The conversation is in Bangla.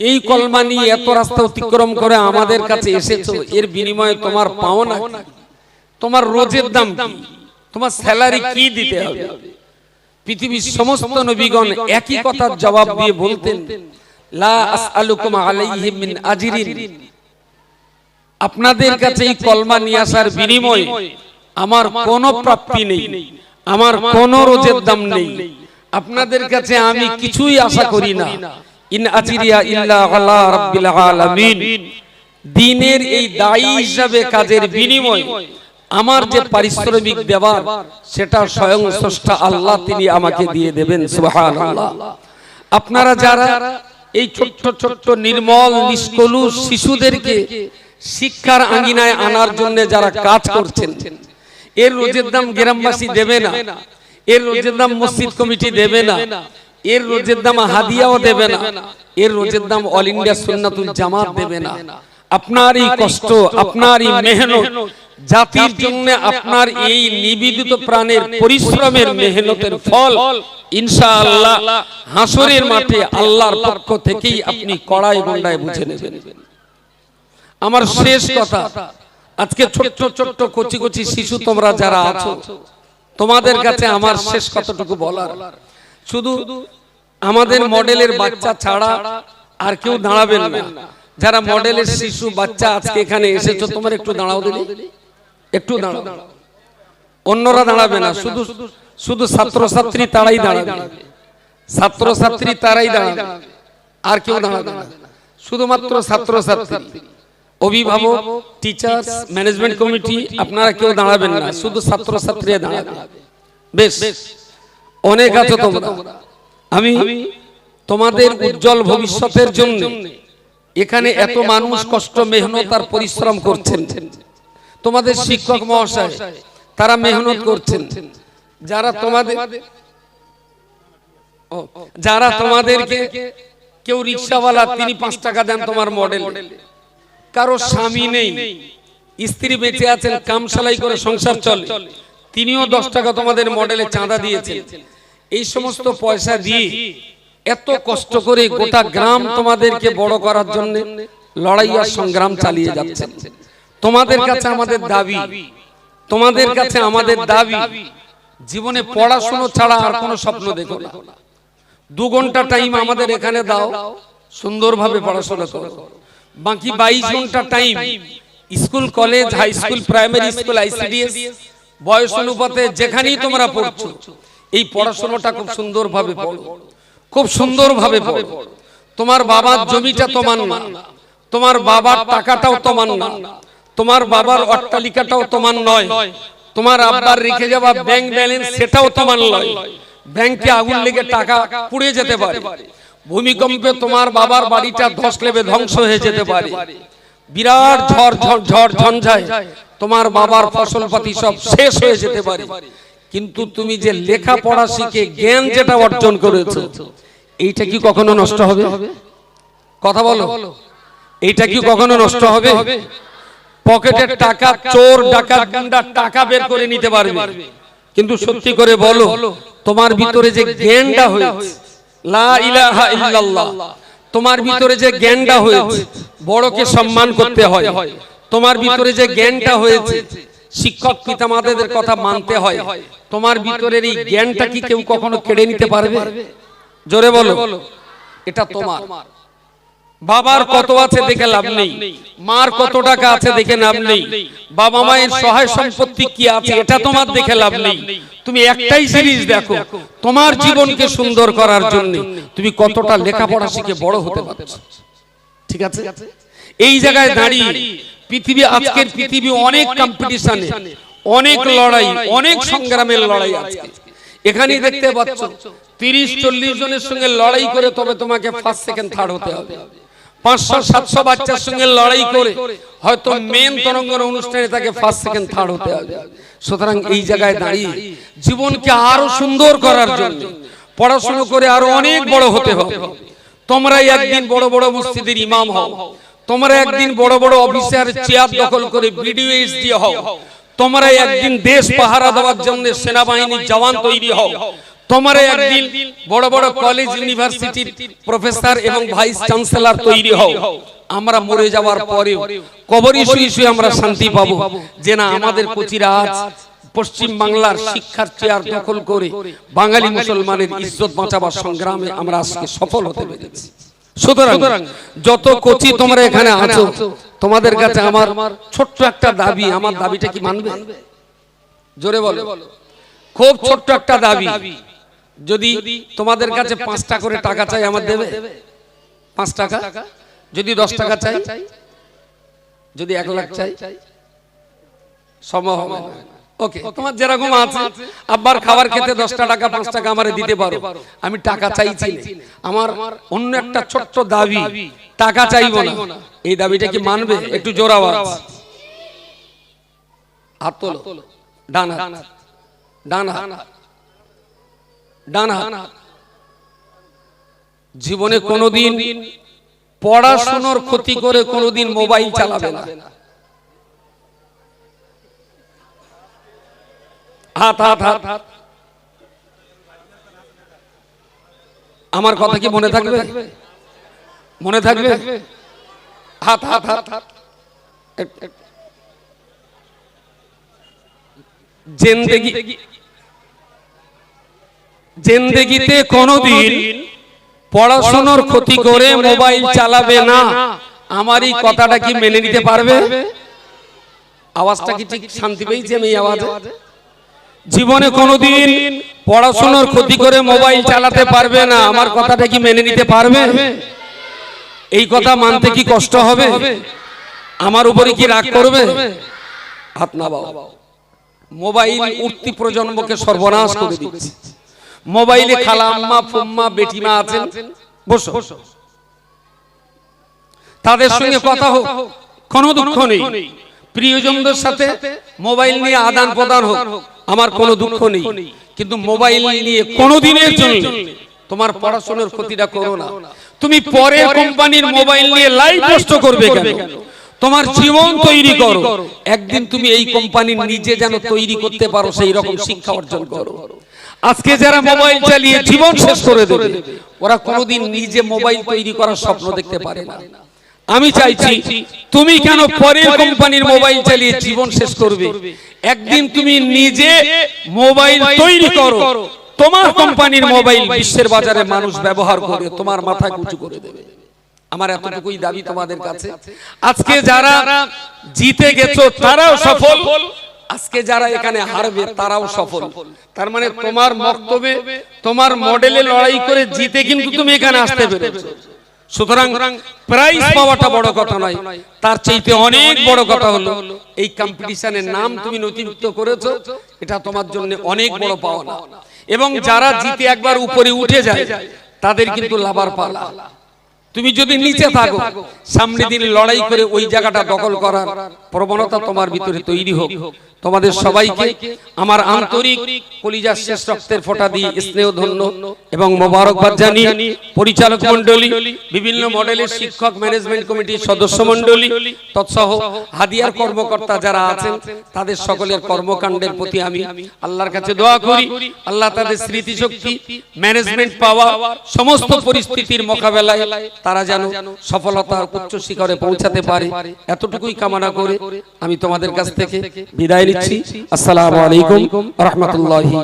এই কলমা নিয়ে এত রাস্তা অতিক্রম করে আমাদের কাছে এসেছ, এর বিনিময়ে তোমার পাওনা? তোমার রোজের দাম কি? তোমার স্যালারি কি দিতে হবে? পৃথিবীর সমস্ত নবীগণ একই কথার জবাব দিয়ে বলতেন, লা আসআলুকুম আলাইহি মিন আজরিন। আপনাদের কাছে এই কলমা নিয়ে আসার বিনিময়ে আমার কোনো প্রাপ্তি নেই, আমার কোনো রোজের দাম নেই। আপনাদের কাছে আমি কিছুই আশা করি না। ইন আজরিয়া ইল্লা আলা রাব্বিল আলামিন। দিনের এই দায়ী হিসাবে কাজের বিনিময়, আমার যে পারিশ্রমিক ব্যবহার, সেটা স্বয়ং স্রষ্টা আল্লাহ তিনি আমাকে দিয়ে দেবেন, সুবহানাল্লাহ। আপনারা যারা এই ছোট্ট ছোট্ট নির্মল নিষ্কলু শিশুদেরকে শিক্ষার আঙ্গিনায় আনার জন্য যারা কাজ করছেন, এর রোজের দাম গ্রামবাসী দেবে না, এর রোজের দাম মসজিদ কমিটি দেবে না এর রোজের দাম হাদিয়াও দেবে না। এর রোজের দাম অল ইন্ডিয়া সুন্নাতুল জামাত দেবে না। আপনার এই কষ্ট আপনার এই মেহনত। জাতির জন্য আপনার এই নিবেদিত প্রাণের পরিশ্রমের মেহনতের ফল ইনশাআল্লাহ হাসরের মাঠে আল্লাহর পক্ষ থেকেই আপনি কড়াই গন্ডায় বুঝে নেবেন। আমার শেষ কথা আজকে ছোট্ট ছোট্ট কচি কচি শিশু তোমরা যারা আছো তোমাদের কাছে আমার শেষ কতটুকু বলার? শুধু আমাদের মডেলের বাচ্চা ছাড়া আর কেউ দাঁড়াবেন না। যারা মডেলের শিশু বাচ্চা আজকে এখানে এসেছ তোমার একটু দাঁড়াও দিলে? একটু দাঁড়াও। অন্যরা দাঁড়াবে না শুধু শুধু ছাত্রছাত্রী তারাই দাঁড়াবে। ছাত্রছাত্রী তারাই দাঁড়াবে। আর কেউ দাঁড়াবে না। শুধুমাত্র ছাত্রছাত্রী। অভিভাবক টিচার্স ম্যানেজমেন্ট কমিটি আপনারা কেউ দাঁড়াবেন না। শুধু ছাত্রছাত্রী দাঁড়াবে। বেশ। বেশ। অনেক আছো তোমরা। আমি তোমাদের উজ্জ্বল ভবিষ্যতের জন্য এখানে এত মানুষ কষ্ট মেহনত আর পরিশ্রম করছেন। তোমাদের শিক্ষক মহাশয় তারা মেহনত করছেন। যারা তোমাদের যারা তোমাদেরকে কেউ রিক্সাওয়ালা তিনি পাঁচ টাকা দেন তোমার মডেল। কারও স্বামী নেই। স্ত্রী বেঁচে আছেন কাম সেলাই করে সংসার চলে। তিনিও দশ টাকা তোমাদের মডেলে চাঁদা দিয়েছেন। এই সমস্ত পয়সা দিয়ে এত কষ্ট করে গোটা গ্রাম তোমাদেরকে বড় করার জন্য লড়াই আর সংগ্রাম চালিয়ে যাচ্ছেন। তোমাদের কাছে আমাদের দাবি। তোমাদের কাছে আমাদের দাবি। জীবনে পড়াশুনো ছাড়া আর কোনো স্বপ্ন দেখো না। দু ঘণ্টা টাইম আমাদের এখানে দাও। সুন্দরভাবে পড়াশোনা করো। বাকি বাইশ ঘণ্টা time school college high school primary school ICDS বয়স অনুপাতে যেখানেই তোমরা পড়ছো। এই পড়াশোনাটা খুব সুন্দরভাবে পড়ো। খুব সুন্দরভাবে পড়ো। তোমার বাবার জমিটা তোমার না। তোমার বাবার টাকাটাও তোমার না। তোমার বাবার অট্টালিকাটাও তোমার নয়। তোমার আব্বার রেখে যাওয়া ব্যাংক ব্যালেন্স সেটাও তোমার নয়। ব্যাংকে আগুন লেগে টাকা পুড়ে যেতে পারে। ভূমিকম্পে তোমার বাবার বাড়িটা ধস লেবে ধ্বংস হয়ে যেতে পারে। বিরাট ঝড় ঝড় ঝড় ঝঞ্ঝায় তোমার বাবার ফসলপাতি সব শেষ হয়ে যেতে পারে। কিন্তু তুমি যে লেখাপড়া শিখে জ্ঞান যেটা অর্জন করেছ এইটা কি কখনো নষ্ট হবে? কথা বলো। এইটা কি কখনো নষ্ট হবে? পকেটের টাকা চোর ডাকাত গুন্ডা টাকা বের করে নিতে পারবে। কিন্তু সত্যি করে বলো তোমার ভিতরে যে জ্ঞানটা হয়েছে লা ইলাহা ইল্লাল্লাহ তোমার ভিতরে যে জ্ঞানটা হয়েছে বড়কে সম্মান করতে হয় তোমার ভিতরে যে জ্ঞানটা হয়েছে শিক্ষক পিতামাতাদের কথা মানতে হয়। তোমার ভিতরের এই জ্ঞানটা কি কেউ কখনো কেড়ে নিতে পারবে? জোরে বলো। এটা তোমার। বাবার কত আছে দেখে লাভ নেই। মার কত টাকা আছে দেখে লাভ নেই। বাবা মায়ের সহায় সম্পত্তি কি আছে? এটা তোমার দেখে লাভ নেই। তুমি একটাই সিরিজ দেখো। তোমার জীবনকে সুন্দর করার জন্য তুমি কতটা লেখাপড়া শিখে বড় হতে পারছ? ঠিক আছে? এই জায়গায় দাঁড়িয়ে পৃথিবী আজকের পৃথিবী অনেক কম্পিটিশনে অনেক লড়াই অনেক সংগ্রামের লড়াই আজকে। এখানেই দেখতে পাচ্ছ তিরিশ চল্লিশ জনের সঙ্গে লড়াই করে তবে তোমাকে ফার্স্ট সেকেন্ড থার্ড হতে হবে। পাঁচশো সাতশো বাচ্চার সঙ্গে লড়াই করে হয়তো মেন তরঙ্গের অনুষ্ঠানে তাকে ফার্স্ট সেকেন্ড থার্ড হতে হবে। সুতরাং এই জায়গায় দাঁড়িয়ে জীবনকে আরও সুন্দর করার জন্য পড়াশোনা করে আরও অনেক বড় হতে হবে। তোমরাই একদিন বড় বড় মসজিদের ইমাম হও তোমরা একদিন বড় বড় অফিসার চেয়ার দখল করে ভিডিও দিয়ে হও। তোমরা একদিন দেশ পাহারা দেওয়ার জন্য সেনাবাহিনীর জওয়ান তৈরি হও। তোমার একদিন বড় বড় কলেজ ইউনিভার্সিটির প্রফেসর এবং ভাইস চ্যান্সেলর তৈরি হও। আমরা মরে যাওয়ার পরেও কবরই শুয়ে শুয়ে আমরা শান্তি পাবো। যে না আমাদের কোচিরা আজ পশ্চিম বাংলার শিক্ষার চেয়ার দখল করে বাঙালি মুসলমানের ইজ্জত বাঁচাবার সংগ্রামে আমরা আজকে সফল হতে পেরেছি। সুতরাং যত কোচি তোমরা এখানে আছো তোমাদের কাছে আমার ছোট্ট একটা দাবি আমার দাবিটা কি মানবে? জোরে বলো। খুব ছোট্ট একটা দাবি। যদি তোমাদের কাছে পাঁচটা করে টাকা চাই আমার দেবে? পাঁচ টাকা? যদি দশ টাকা চাই? যদি এক লাখ চাই? সম্ভব হবে না। ওকে তোমার যেরকম আছে আব্বার খাবার খেতে দশটা টাকা পাঁচ টাকা আমারে দিতে পারো। আমি টাকা চাইছি। আমার অন্য একটা ছোট্ট দাবি। টাকা চাইব না। এই দাবিটা কি মানবে? একটু জোর আওয়াজ। হাত তোলো। ডান হাত। ডান হাত। ডান হাত। জীবনে কোনোদিন পড়াশোনার ক্ষতি করে কোনোদিন মোবাইল চালাবে না। হাত হাত হাত। হাত আমার কথা কি মনে থাকবে? মনে থাকবে? হাত হাত হাত। হাত জেন্দেগি জেন্দেগিতে কোনোদিন পড়াশোনার ক্ষতি করে মোবাইল চালাবে না। আমার এই কথাটা কি মেনে নিতে পারবে? আওয়াজটা কি ঠিক শান্তি পেয়েছি আমি আওয়াজে? জীবনে কোনোদিন পড়াশোনার ক্ষতি করে মোবাইল চালাতে পারবে না। আমার কথাটা কি মেনে নিতে পারবে? এই কথা মানতে কি কষ্ট হবে? আমার উপরে কি রাগ করবে? হাত না বাবা মোবাইল উঠতি প্রজন্মকে সর্বনাশ করে দিচ্ছে। মোবাইলে খালা আম্মা ফুম্মা বেটিমা আছেন। বসো। তাদের সঙ্গে কথা হোক। কোনো দুঃখ নেই। প্রিয়জনদের সাথে মোবাইল নিয়ে আদান প্রদান হোক। আমার কোনো দুঃখ নেই। কিন্তু মোবাইল নিয়ে কোনো দিনের জন্য তোমার পড়াশোনার ক্ষতিটা করো না। তুমি পরের কোম্পানির মোবাইল নিয়ে লাইভ নষ্ট করবে কেন? তোমার জীবন তৈরি করো। একদিন তুমি এই কোম্পানি নিজে যেন তৈরি করতে পারো সেই রকম শিক্ষা অর্জন করো। আজকে যারা মোবাইল চালিয়ে জীবন শেষ করে দেবে ওরা কোনোদিন নিজে মোবাইল তৈরি করার স্বপ্ন দেখতে পারে না। আমি চাইছি তুমি কেন পরের কোম্পানির মোবাইল চালিয়ে জীবন শেষ করবে? একদিন তুমি নিজে মোবাইল তৈরি করো। তোমার কোম্পানির মোবাইল বিশ্বের বাজারে মানুষ ব্যবহার করে তোমার মাথা উঁচু করে দেবে। আমার এতটুকুই দাবি তোমাদের কাছে। আজকে যারা জিতে গেছো তারাও সফল। আজকে যারা এখানে হারবে তারাও সফল। তার মানে তোমার বক্তব্যে তোমার মডেলে লড়াই করে জিতে কিন্তু তুমি এখানে আসতে পেরেছ। সুতরাং প্রাইজ পাওয়াটা বড় কথা নয়। তার চাইতে অনেক বড় কথা হলো এই কম্পিটিশনের নাম তুমি নথিভুক্ত করেছ এটা তোমার জন্য অনেক বড় পাওনা। এবং যারা জিতে একবার উপরে উঠে যায় তাদের কিন্তু লাভার পালা। তুমি যদি নিচে থাকো সামনে দিন লড়াই করে ওই জায়গাটা দখল করার প্রবণতা তোমার ভিতরে তৈরি হোক। তোমাদের সবাইকে আমার আন্তরিক কলিজার শেষ রক্তের ফোঁটা দিয়ে স্নেহ ধন্য এবং মোবারকবাদ জানিয়ে পরিচালক মণ্ডলী বিভিন্ন মডেলের শিক্ষক ম্যানেজমেন্ট কমিটির সদস্য মণ্ডলী তৎসহ হাদিয়ার কর্মকর্তা যারা আছেন তাদের সকলের কর্মকাণ্ডের প্রতি আমি আল্লাহর কাছে দোয়া করি। আল্লাহ তাদের স্মৃতিশক্তি ম্যানেজমেন্ট পাওয়া সমস্ত পরিস্থিতির মোকাবেলায় তারা যেন সফলতার উচ্চ শিখরে পৌঁছাতে পারে। এতটুকুই কামনা করে আমি তোমাদের কাছ থেকে বিদায় নিচ্ছি। আসসালামু আলাইকুম রহমতুল্লাহি